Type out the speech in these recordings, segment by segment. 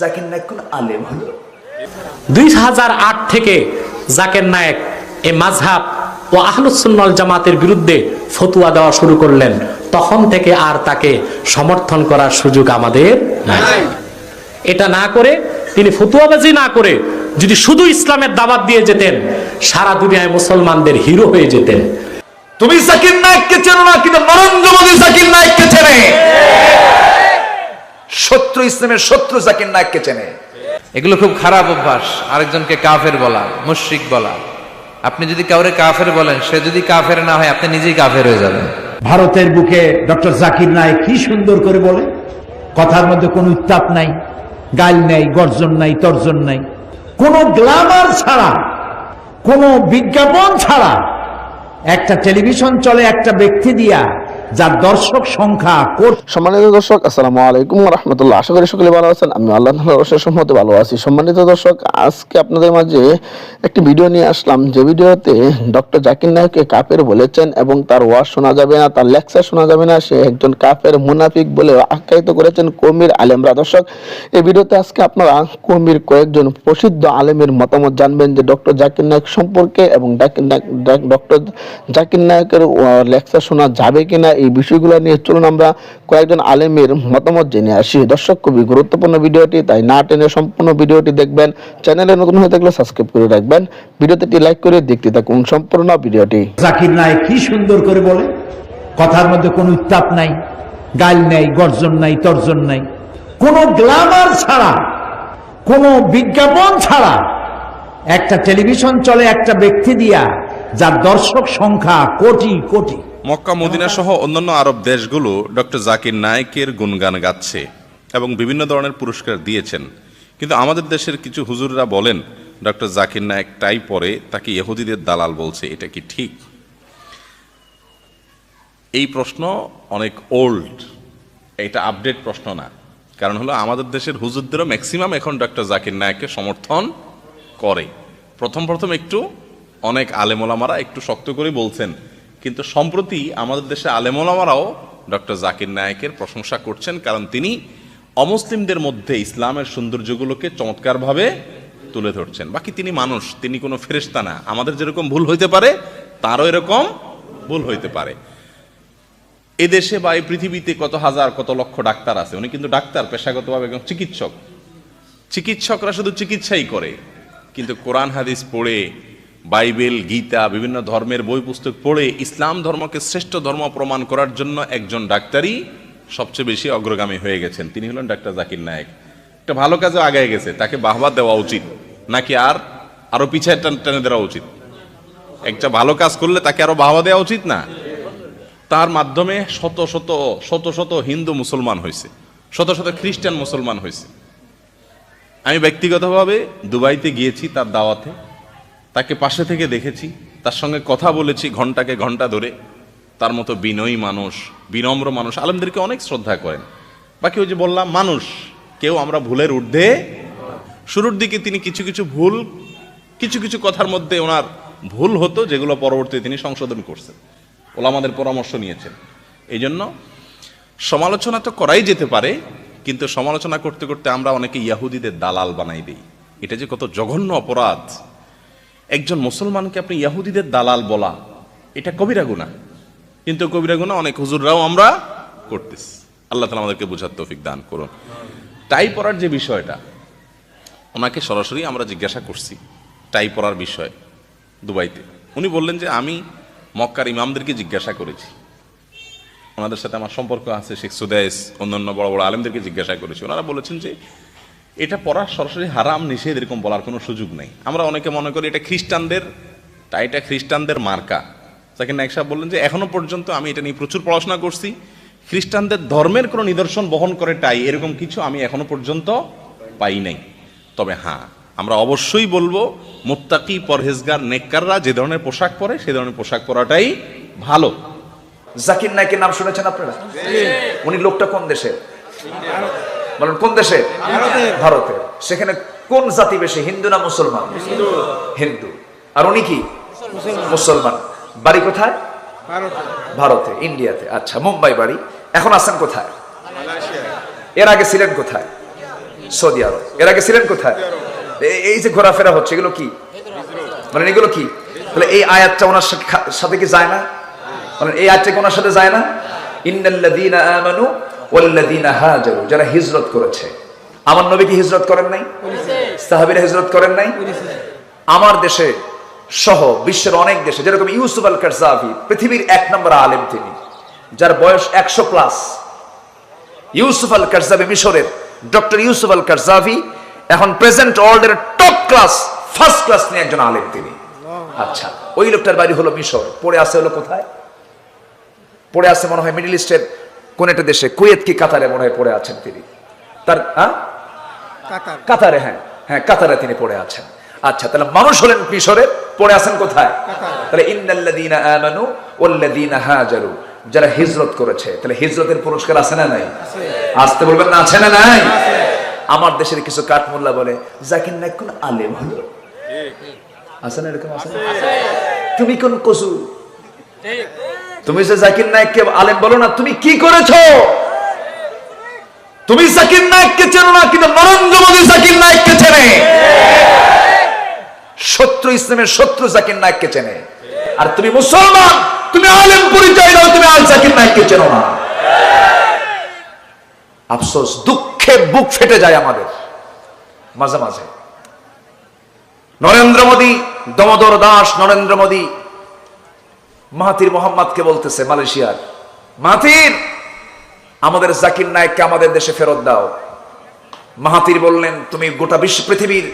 জাকির নায়ক কোন আলেম হলো? দুই হাজার আট থেকে জাকের নায়েক এ মাঝহাব ও আহলুসুন্নল জামাতের বিরুদ্ধে ফতুয়া দেওয়া শুরু করলেন। তখন থেকে আর তাকে সমর্থন করার সুযোগ আমাদের নাই। এটা না করে তিনি ফতুয়াবাজি না করে যদি শুধু ইসলামের দাবাত দিয়ে যেতেন সারা দুনিয়ায় মুসলমানদের হিরো হয়ে যেতেন। তুমি জাকির নায়ককে চেনো না কিন্তু নরেন্দ্র মোদী জাকির নায়ককে চেনে? শত্রু ইসলামের শত্রু জাকির নায়ককে চেনে। এগুলো খুব খারাপ অভ্যাস আরেকজনকে কাফের বলা মুশরিক বলা। আপনি যদি কাউরে কাফের বলেন সে যদি কাফের না হয় আপনি নিজেই কাফের হয়ে যাবেন। ভারতের বুকে ডক্টর জাকির নায়ক কি সুন্দর করে বলে? কথার মধ্যে কোনো উত্তাপ নাই গাল নাই গর্জন নাই তর্জন নাই। কোনো গ্লামার ছাড়া কোনো বিজ্ঞাপন ছাড়া একটা টেলিভিশন চলে একটা ব্যক্তি দিয়া যার দর্শক সংখ্যা সম্মানিত দর্শক, আসসালামু আলাইকুম রহমতুল্লাহ। আশা করি সকলে ভালো আছেন। আমি আল্লাহ তাআলার ভালো আছি। সম্মানিত দর্শক, আজকে আপনাদের মাঝে একটি ভিডিও নিয়ে আসলাম। যে ভিডিওতে ডক্টর জাকির নায়ককে কাফের বলেছেন এবং তার ওয়াজ শোনা যাবে না, তার লেকচার শোনা যাবে না, সে একজন কাফের মুনাফিক বলে আখ্যায়িত করেছেন কমির আলেমরা। দর্শক, এই ভিডিওতে আজকে আপনারা কমির কয়েকজন প্রসিদ্ধ আলেমের মতামত জানবেন যে ডক্টর জাকির নায়ক সম্পর্কে এবং ডক্টর জাকির নায়কের লেকচার শোনা যাবে কিনা এই বিষয়গুলো নিয়ে চলুন আমরা কয়েকজন আলেমের মতামত জেনে আসি। দর্শক, খুবই গুরুত্বপূর্ণ ভিডিওটি, তাই না টেনে সম্পূর্ণ ভিডিওটি দেখবেন। চ্যানেলে নতুন হয়ে থাকলে সাবস্ক্রাইব করে রাখবেন। ভিডিওতে লাইক করে দেখতে থাকুন সম্পূর্ণ ভিডিওটি। জাকির নায়ক কি সুন্দর করে বলে? কথার মধ্যে কোনো উত্তাপ নাই, গাল নেই, গর্জন নাই, তর্জন নাই। কোনো গ্লামার ছাড়া, কোনো বিজ্ঞাপন ছাড়া একটা টেলিভিশন চলে একটা ব্যক্তি দিয়া, যার দর্শক সংখ্যা কোটি কোটি। মক্কা মদিনা সহ অন্যান্য আরব দেশগুলো ডক্টর জাকির নায়েকের গুণগান গাচ্ছে এবং বিভিন্ন ধরনের পুরস্কার দিয়েছেন। কিন্তু আমাদের দেশের কিছু হুজুররা বলেন ডক্টর জাকির নায়েক টাই পরে তাকে ইহুদিদের দালাল বলছে এটা কি ঠিক? এই প্রশ্ন অনেক ওল্ড এটা আপডেট প্রশ্ন না। কারণ হলো আমাদের দেশের হুজুরদেরও ম্যাক্সিমাম এখন ডক্টর জাকির নায়েককে সমর্থন করে। প্রথম প্রথম একটু অনেক আলেমোলামারা একটু শক্ত করে বলছেন কিন্তু সম্প্রতি আমাদের দেশে আলেমোলামারাও ডক্টর জাকির নায়েকের প্রশংসা করছেন, কারণ তিনি অমুসলিমদের মধ্যে ইসলামের সৌন্দর্যগুলোকে চমৎকারভাবে তুলে ধরছেন। বাকি তিনি মানুষ, তিনি কোনো ফেরেশতা না। আমাদের যেরকম ভুল হইতে পারে, তারও এরকম ভুল হইতে পারে। এদেশে বা এই পৃথিবীতে কত হাজার, কত লক্ষ ডাক্তার আছে? উনি কিন্তু ডাক্তার, পেশাগতভাবে একজন চিকিৎসক। চিকিৎসকরা শুধু চিকিৎসাই করে, কিন্তু কোরআন, হাদিস পড়ে বাইবেল, গীতা, বিভিন্ন ধর্মের বই পুস্তক পড়ে ইসলাম ধর্মকে শ্রেষ্ঠ ধর্ম প্রমাণ করার জন্য একজন ডাক্তারই সবচেয়ে বেশি অগ্রগামী হয়ে গেছেন। তিনি হলেন ডাক্তার জাকির নায়েক। একটা ভালো কাজে আগায় গেছে, তাকে বাহবা দেওয়া উচিত, নাকি আর আরও পিছিয়ে টান- দেওয়া উচিত? একটা ভালো কাজ করলে তাকে আরও বাহবা দেওয়া উচিত না? তার মাধ্যমে শত শত শত শত হিন্দু মুসলমান হয়েছে শত শত খ্রিস্টান মুসলমান হয়েছে আমি ব্যক্তিগতভাবে দুবাইতে গিয়েছি তার দাওয়াতে। তাকে পাশে থেকে দেখেছি, তার সঙ্গে কথা বলেছি ঘন্টাকে ঘণ্টা ধরে। তার মতো বিনয়ী মানুষ, বিনম্র মানুষ, আলমদেরকে অনেক শ্রদ্ধা করেন। বাকি ওই যে বললাম, মানুষ, কেউ আমরা ভুলের ঊর্ধ্বে শুরুর দিকে তিনি কিছু কিছু ভুল, কিছু কিছু কথার মধ্যে ওনার ভুল হতো, যেগুলো পরবর্তীতে তিনি সংশোধন করছেন, ওলামাদের পরামর্শ নিয়েছেন। এই জন্য সমালোচনা তো করাই যেতে পারে, কিন্তু সমালোচনা করতে করতে আমরা অনেকে ইয়াহুদিদের দালাল বানাই দিই। এটা যে কত জঘন্য অপরাধ। একজন মুসলমানকে আপনি ইয়াহুদিদের দালাল বলা, এটা কবিরা গুণা কিন্তু কবিরা গুণা অনেক হুজুররাও আমরা করতেছি। আল্লাহ তালা আমাদেরকে বোঝার তৌফিক দান করুন। টাই পড়ার যে বিষয়টা, ওনাকে সরাসরি আমরা জিজ্ঞাসা করছি টাই পড়ার বিষয় দুবাইতে। উনি বললেন যে, আমি মক্কার ইমামদেরকে জিজ্ঞাসা করেছি। ওনাদের সাথে আমার সম্পর্ক আছে, শেখ সুদেশ অন্যান্য বড় বড় আলেমদেরকে জিজ্ঞাসা করেছি। ওনারা বলেছেন যে এটা পড়া সরাসরি হারাম নিষেধ এরকম বলার কোনো সুযোগ নেই। আমরা অনেকে মনে করি এটা খ্রিস্টানদের তাই এটা খ্রিস্টানদের মার্কা। জাকির নায়ক সাহেব বললেন যে এখনও পর্যন্ত আমি এটা নিয়ে প্রচুর পড়াশোনা করছি। খ্রিস্টানদের ধর্মের কোনো নিদর্শন বহন করে টাই এরকম কিছু আমি এখনও পর্যন্ত পাই নাই। তবে হ্যাঁ আমরা অবশ্যই বলব মুত্তাকি পরহেজগার নেককাররা যে ধরনের পোশাক পরে সে ধরনের পোশাক পরাটাই ভালো। জাকির নায়কের নাম শুনেছেন আপনারা? উনি লোকটা কোন দেশে বলেন কোন দেশে? ভারতে। সেখানে কোন জাতি বেশি হিন্দু না মুসলমান? হিন্দু। আর উনি কি? মুসলমান। বাড়ি কোথায়? ভারতে। ইন্ডিয়াতে। আচ্ছা মুম্বাই বাড়ি। এখন আছেন কোথায়? এর আগে ছিলেন কোথায়? সৌদি আরব। এর আগে ছিলেন কোথায়? এই যে ঘোরাফেরা হচ্ছে এগুলো কি? মানে এগুলো কি? তাহলে এই আয়াতটা ওনার সাথে সাথে কি যায় না? মানে এই আয়াতটা কি ওনার সাথে যায় না? ইন্নাল্লাযীনা আমানু যারা হিজরত করেছে। আমার নবী কি হিজরত করেন নাই? সাহাবীরা হিজরত করেন নাই? আমার দেশে সহ বিশ্বের অনেক দেশে, যেরকম ইউসুফ আল কারজাভি পৃথিবীর এক নম্বর আলেম তিনি, যার বয়স একশো প্লাস। ইউসুফ আল মিশরের ডক্টর ইউসুফ আল এখন present top class, first class নিয়ে একজন আলেম তিনি। আচ্ছা ওই লোকটার বাড়ি হলো মিশর, পড়ে আছে হলো কোথায়? পড়ে আছে মনে হয় মিডল ইস্টের কোন একটা দেশে কুয়েত কি কাতারে মনে হয় পড়ে আছেন তিনি? তার হ্যাঁ? কাতারে। হ্যাঁ। হ্যাঁ কাতারে তিনি পড়ে আছেন। আচ্ছা তাহলে মানুষ হলেন মিশরে পড়ে আছেন কোথায়? তাহলে ইন্নাল্লাযীনা আমানু ওয়াল্লাযীনা হাজারু। যারা হিজরত করেছে তাহলে হিজরতের পুরস্কার আছে না নাই? আসতে বলবেন না আছে না নাই? আমার দেশের কিছু কাঠমোল্লা বলে জাকির নাইক কোন আলেম হলো? আছে না এরকম আছে? তুমি কোন কসু তুমি যে জাকির নাইককে আলেম বলো না, তুমি কি করেছ? তুমি জাকির নায়ককে চেনো না, কিন্তু নরেন্দ্র মোদী জাকির নায়ককে চেনে। শত্রু ইসলামের শত্রু জাকির নায়ককে চেনে। আর তুমি মুসলমান, তুমি আলেম পরিচয় দাও, তুমি আল জাকির নায়ককে চেনো না। আফসোস, দুঃখে বুক ফেটে যায় আমাদের। মাঝে মাঝে। নরেন্দ্র মোদী, দমোদর দাস, নরেন্দ্র মোদী মাহাতির মোহাম্মদকে বলতেছে মালয়েশিয়ার, মাহাতির, আমাদের জাকির নায়ককে আমাদের দেশে ফেরত দাও। মাহাতির বললেন, তুমি গোটা বিশ্ব পৃথিবীর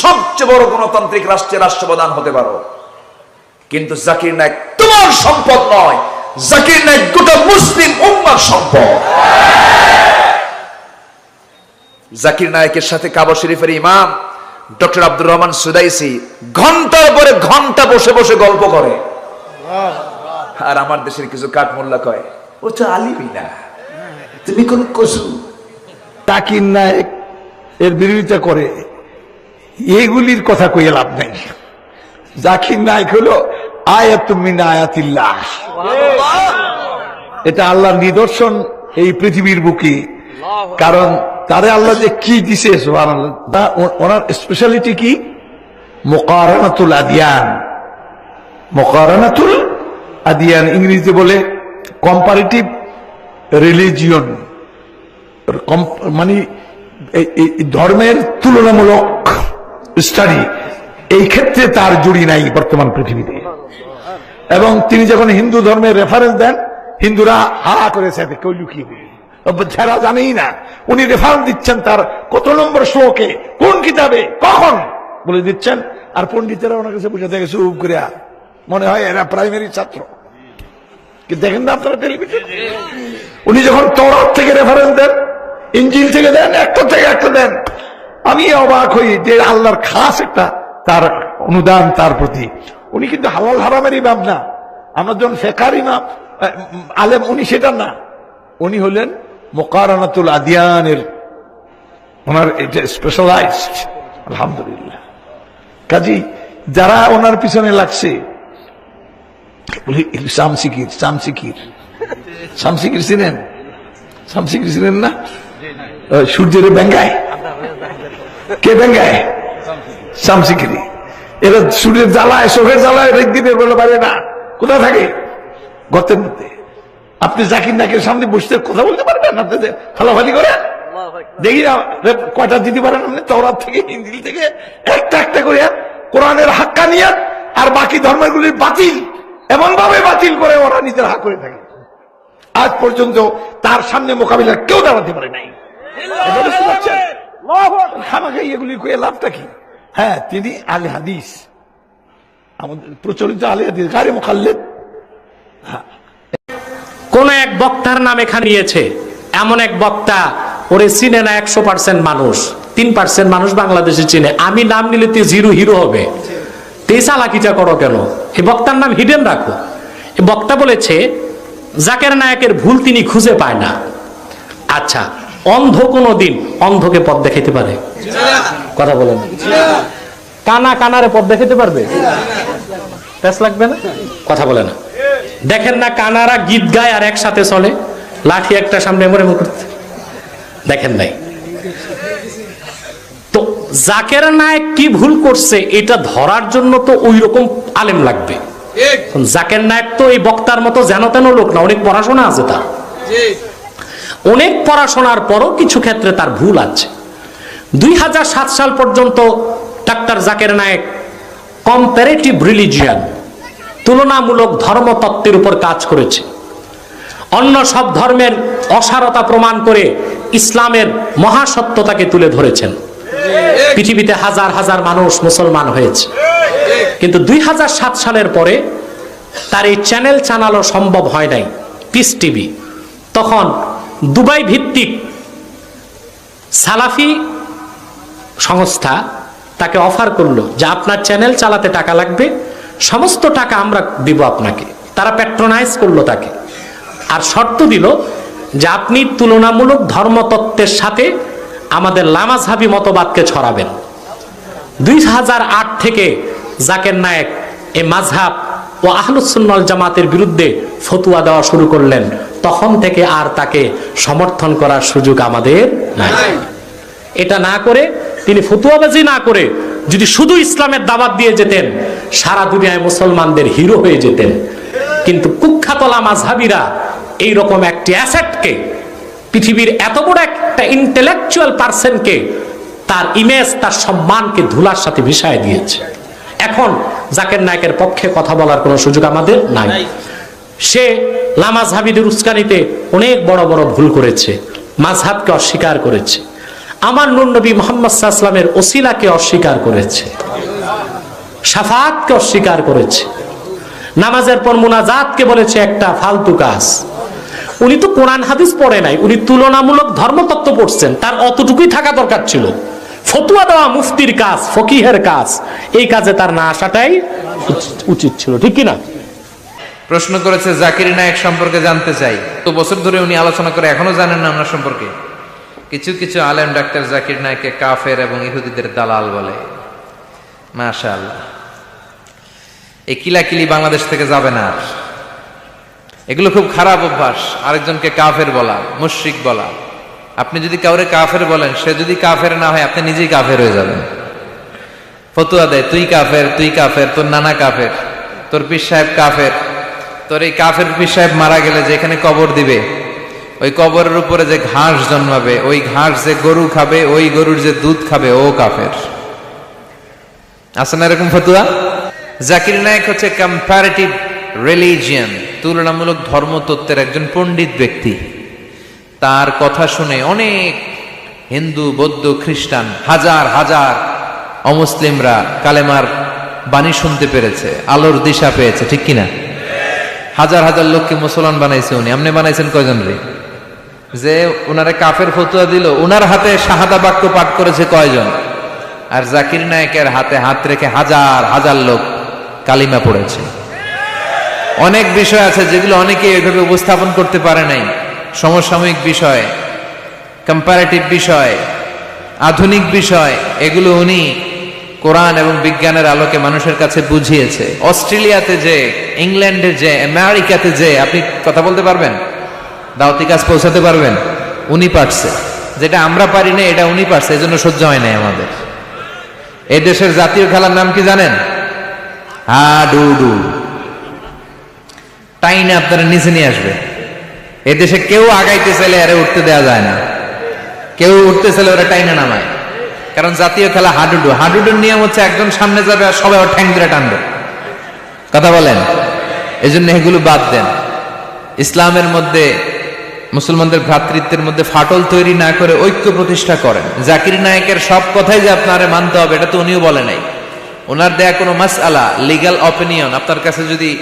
সবচেয়ে বড় গণতান্ত্রিক রাষ্ট্রের রাষ্ট্রপ্রধান হতে পারো। কিন্তু জাকির নায়ক তোমার সম্পদ নয়, জাকির নায়ক গোটা মুসলিম উম্মার সম্পদ। জাকির নায়কের সাথে কাবা শরীফের ইমাম ডক্টর আব্দুর রহমান সুদাইসি ঘণ্টার পরে ঘণ্টা বসে বসে গল্প করে। আর আমার দেশের কিছু কাঠমোল্লা কয়, ও তো আলিমই না। তুমি কোন কসু? জাকির নায়ক এর বিরোধিতা করে। এগুলির কথা কইয়ে লাভ নাই। জাকির নায়ক হলো আয়াতুমিন আয়াতিল্লাহ। এটা আল্লাহর নিদর্শন এই পৃথিবীর বুকে। কারণ তারে আল্লাহ যে কি দিছে ওনার স্পেশালিটি কি? মোকারানাতুল আদিয়ান। মোকারানাতুল আদিয়ান, ইংরেজিতে বলে কম্পারেটিভ রিলিজিয়ন মানে ধর্মের তুলনামূলক স্টাডি এই ক্ষেত্রে তার জুড়ি নাই বর্তমান পৃথিবীতে। এবং তিনি যখন হিন্দু ধর্মের রেফারেন্স দেন, হিন্দুরা হা করে সাথে কেউ লুকিয়ে যারা জানেই না, উনি রেফারেন্স দিচ্ছেন তার কত নম্বর শ্লোকে, কোন কিতাবে, কখন বলে দিচ্ছেন। আর পণ্ডিতেরা ওনার কাছে বুঝে দেখে চুপ করে মনে হয় এরা প্রাইমারি ছাত্র। দেখেন না আপনারা টেলিভিশন উনি যখন তরফ থেকে রেফারেন্স দেন ইঞ্জিন থেকে দেন, একটা থেকে একটা দেন, আমি অবাক হই যে আল্লাহর খাস একটা তার অনুদান তার প্রতি। উনি কিন্তু হালাল হারামের ইমাম না। আমরা যখন ফেকার ইমাম আলেম, উনি সেটা না। উনি হলেন মোকারানাতুল আদিয়ানের, ওনার এটা স্পেশালাইজড আলহামদুলিল্লাহ। কাজী, যারা ওনার পিছনে লাগছে শামসিকির শামসিকির। শামসিকির চিনেন? শামসিকির চিনেন না? সূর্যের ব্যাঙ্গায়? কে ব্যাঙ্গায়? শামসিকিরি এরা সূর্যের জ্বালায় চোখের জ্বালায় রেখ পারে না। কোথায় থাকে? গর্তের মধ্যে। আপনি জাকির নাকের সামনে বসতে কথা বলতে পারবেন? আপনি ফালাফালি করেন? দেখি না কয়টা দিতে পারেন আপনি? তওরাত থেকে ইঞ্জিল থেকে, একটা একটা করে কোরআনের হাক্কা নিয়ে আর বাকি ধর্মগুলির বাতিল। এমন ভাবে বাতিল করে ওরা নিজের হাক করে থাকে। আজ পর্যন্ত তার সামনে মোকাবিলা কেউ দাঁড়াতে পারে নাই? খামাখা এগুলি লাভটা কি? হ্যাঁ তিনি আলে হাদিস। আমাদের প্রচলিত আলে হাদিস। গাড়ি মোকাল্লেদ কোন এক বক্তার নাম এখানে নিয়েছে। এমন এক বক্তা, ওরে চিনে না একশো পার্সেন্ট মানুষ, তিন পার্সেন্ট মানুষ বাংলাদেশে চিনে। আমি নাম নিলে তুই জিরো হিরো হবে। তুই চালাকিটা করো কেন? এই বক্তার নাম হিডেন রাখো। এই বক্তা বলেছে, জাকের নায়কের ভুল তিনি খুঁজে পায় না। আচ্ছা অন্ধ কোনো দিন অন্ধকে পথ দেখাইতে পারে? কথা বলেন। কানা কানারে পথ দেখাইতে পারবে? প্যাস লাগবে না? কথা বলে না। দেখেন না, কানারা গীত গায় আর একসাথে চলে। লাঠি একটা সামনে এমন এমন করতে দেখেন নাই। জাকের নায়ক কি ভুল করছে এটা ধরার জন্য তো ওই রকম আলেম লাগবে। জাকের নায়ক তো এই বক্তার মতো যেন তেন লোক না অনেক পড়াশোনা আছে তার। অনেক পড়াশোনার পরও কিছু ক্ষেত্রে তার ভুল আছে। দুই হাজার সাত সাল পর্যন্ত doctor Zakir Naik comparative religion তুলনামূলক ধর্মতত্ত্বের উপর কাজ করেছে। অন্য সব ধর্মের অসারতা প্রমাণ করে ইসলামের মহাসত্যতাকে তুলে ধরেছেন। পৃথিবীতে হাজার হাজার মানুষ মুসলমান হয়েছে। কিন্তু দুই হাজার সাত সালের পরে তার এই চ্যানেল চালানো সম্ভব হয় নাই পিস টিভি তখন দুবাই ভিত্তিক সালাফি সংস্থা তাকে অফার করল যে, আপনার চ্যানেল চালাতে টাকা লাগবে, সমস্ত টাকা আমরা দিব আপনাকে। তারা প্যাট্রোনাইজ করল তাকে। আর শর্ত দিল যে, আপনি তুলনামূলক ধর্মতত্ত্বের সাথে আমাদের লামাজহাবি মতবাদকে ছড়াবেন। দুই হাজার আট থেকে জাকের নায়েক এ মাঝহাব ও আহলুসুন্নল জামাতের বিরুদ্ধে ফতুয়া দেওয়া শুরু করলেন। তখন থেকে আর তাকে সমর্থন করার সুযোগ আমাদের নাই। এটা না করে, তিনি ফতুয়াবাজি না করে যদি শুধু ইসলামের দাবাত দিয়ে যেতেন, সারা দুনিয়ায় মুসলমানদের হিরো হয়ে যেতেন। কিন্তু কুখ্যাতলা মাঝহাবিরা এইরকম একটি অ্যাসেটকে পৃথিবীর এত বড় একটা ইন্টেলেকচুয়াল পার্সনকে তার ইমেজ তার সম্মানকে ধুলার সাথে মিশায় দিয়েছে। এখন জাকের নায়কের পক্ষে কথা বলার কোনো সুযোগ আমাদের নাই। সে লামাজ হাবিদের উস্কানিতে অনেক বড় বড় ভুল করেছে মাঝহাবকে অস্বীকার করেছে আমার নবী মোহাম্মদ সাল্লামের ওসিলাকে অস্বীকার করেছে সাফাতকে অস্বীকার করেছে নামাজের পর মুনাজাতকে বলেছে একটা ফালতু কাজ। উনি তো কোরআন, হাদিস পড়ে নাই, উনি তুলনামূলক ধর্মতত্ত্ব পড়ছেন, তার অতটুকুই থাকা দরকার ছিল। ফতুয়া দেওয়া মুফতির কাজ, ফকিহের কাজ, এই কাজে তার না আসাটাই উচিত- ছিল, ঠিক কি না প্রশ্ন করেছে, জাকির নায়ক সম্পর্কে জানতে চাই। তো বছর ধরে উনি আলোচনা করে এখনও জানেন না ওনার সম্পর্কে। কিছু কিছু আলেম ডাক্তার জাকির নায়ককে কাফের এবং ইহুদিদের দালাল বলে। মাশাআল্লাহ। এই কিলাকিলি বাংলাদেশ থেকে যাবে না আর। এগুলো খুব খারাপ অভ্যাস, আরেকজনকে কাফের বলা, মুশ্রিক বলা। আপনি যদি কাউরে কাফের বলেন, সে যদি কাফের না হয়, আপনি নিজেই কাফের হয়ে যাবেন। ফতুয়া দেয়, তুই কাফের তুই কাফের, তোর নানা কাফের, তোর পীর সাহেব কাফের, তোর এই কাফের পীর সাহেব মারা গেলে যে এখানে কবর দিবে, ওই কবরের উপরে যে ঘাস জন্মাবে, ওই ঘাস যে গরু খাবে, ওই গরুর যে দুধ খাবে, ও কাফের। আছে না এরকম ফতুয়া? জাকির নায়ক হচ্ছে কম্পারেটিভ রিলিজিয়ান তুলনামূলক ধর্মতত্ত্বের একজন পণ্ডিত ব্যক্তি। তার কথা শুনে অনেক হিন্দু, বৌদ্ধ, খ্রিস্টান, হাজার হাজার অমুসলিমরা কালেমার বাণী শুনতে পেরেছে, আলোর দিশা পেয়েছে, ঠিক কিনা? হাজার হাজার লোককে মুসলমান বানাইছে উনি। আপনি বানাইছেন কয়জন রে? যে ওনারে কাফের ফতুয়া দিল ওনার হাতে শাহাদা বাক্য পাঠ করেছে কয়জন? আর জাকির নায়কের হাতে হাত রেখে হাজার হাজার লোক কালিমা পড়েছে। অনেক বিষয় আছে যেগুলো অনেকে এভাবে উপস্থাপন করতে পারে নাই। সমসাময়িক বিষয় কম্পারেটিভ বিষয়, আধুনিক বিষয়, এগুলো উনি কোরআন এবং বিজ্ঞানের আলোকে মানুষের কাছে বুঝিয়েছে। অস্ট্রেলিয়াতে যে, ইংল্যান্ডে যে, আমেরিকাতে যে, আপনি কথা বলতে পারবেন? দাওতি কাজ পৌঁছাতে পারবেন? উনি পারছে। যেটা আমরা পারি না এটা উনি পারছে এই জন্য সহ্য হয় নাই আমাদের। এই দেশের জাতীয় খেলার নাম কি জানেন? হা ডু টাইনে আপনারা নিচে নিয়ে আসবে? এদেশে কেউ আগাইতে চাইলে আরে উঠতে দেওয়া যায় না। কেউ উঠতে চাইলে ওরা টাইনে নামায়। কারণ জাতীয় খেলা হাডুডু। হাডুডুর নিয়ম হচ্ছে একজন সামনে যাবে আর সবাই ওর ঠ্যাং ধরে টানবে। কথা বলেন? এই জন্য এগুলো বাদ দেন। ইসলামের মধ্যে, মুসলমানদের ভ্রাতৃত্বের মধ্যে ফাটল তৈরি না করে ঐক্য প্রতিষ্ঠা করেন। জাকির নায়কের সব কথাই যে আপনারে মানতে হবে, এটা তো উনিও বলে নাই। ওনার দেয়া কোনো মাস আলা লিগাল অপিনিয়ন আপনার কাছে যদি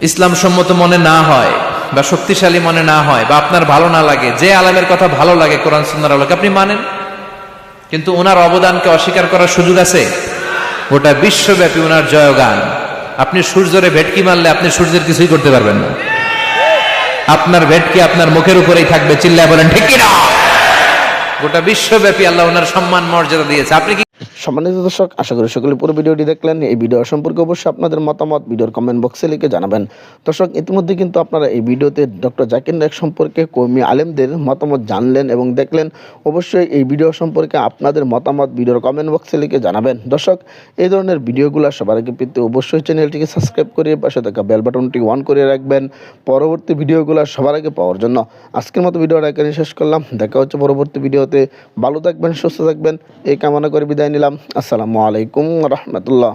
ইসলাম সম্মত মনে না হয় বা শক্তিশালী মনে না হয় বা আপনার ভালো না লাগে, যে আলামের কথা ভালো লাগে, কোরআন সুন্নার আলোকে, আপনি মানেন? কিন্তু ওনার অবদানকে অস্বীকার করার সুযোগ আছে? গোটা বিশ্বব্যাপী ওনার জয়গান। আপনি সূর্যরে ভেটকি মারলে আপনি সূর্যের কিছুই করতে পারবেন না। আপনার ভেটকি আপনার মুখের উপরেই থাকবে, চিল্লায় বলেন, ঠিক না গোটা বিশ্বব্যাপী আল্লাহ ওনার সম্মান, মর্যাদা দিয়েছে। আপনি কি সম্মানিত দর্শক, আশা করি সকলে পুরো ভিডিওটি দেখলেন। এই ভিডিও সম্পর্কে অবশ্যই আপনাদের মতামত ভিডিওর কমেন্ট বক্সে লিখে জানাবেন। দর্শক, ইতিমধ্যে কিন্তু আপনারা এই ভিডিওতে ডক্টর জাকির নায়ক সম্পর্কে কর্মী আলেমদের মতামত জানলেন এবং দেখলেন। অবশ্যই এই ভিডিও সম্পর্কে আপনাদের মতামত ভিডিওর কমেন্ট বক্সে লিখে জানাবেন। দর্শক, এই ধরনের ভিডিওগুলো সবার আগে পেতে অবশ্যই চ্যানেলটিকে সাবস্ক্রাইব করে পাশে থাকা বেল বাটনটি অন করে রাখবেন। পরবর্তী ভিডিওগুলো সবার আগে পাওয়ার জন্য আজকের মতো ভিডিওটা এখানে শেষ করলাম। দেখা হচ্ছে পরবর্তী ভিডিওতে। ভালো থাকবেন, সুস্থ থাকবেন। এই কামনা করে বিদায় নিলাম। আসসালামু আলাইকুম রহমতুল্লাহ।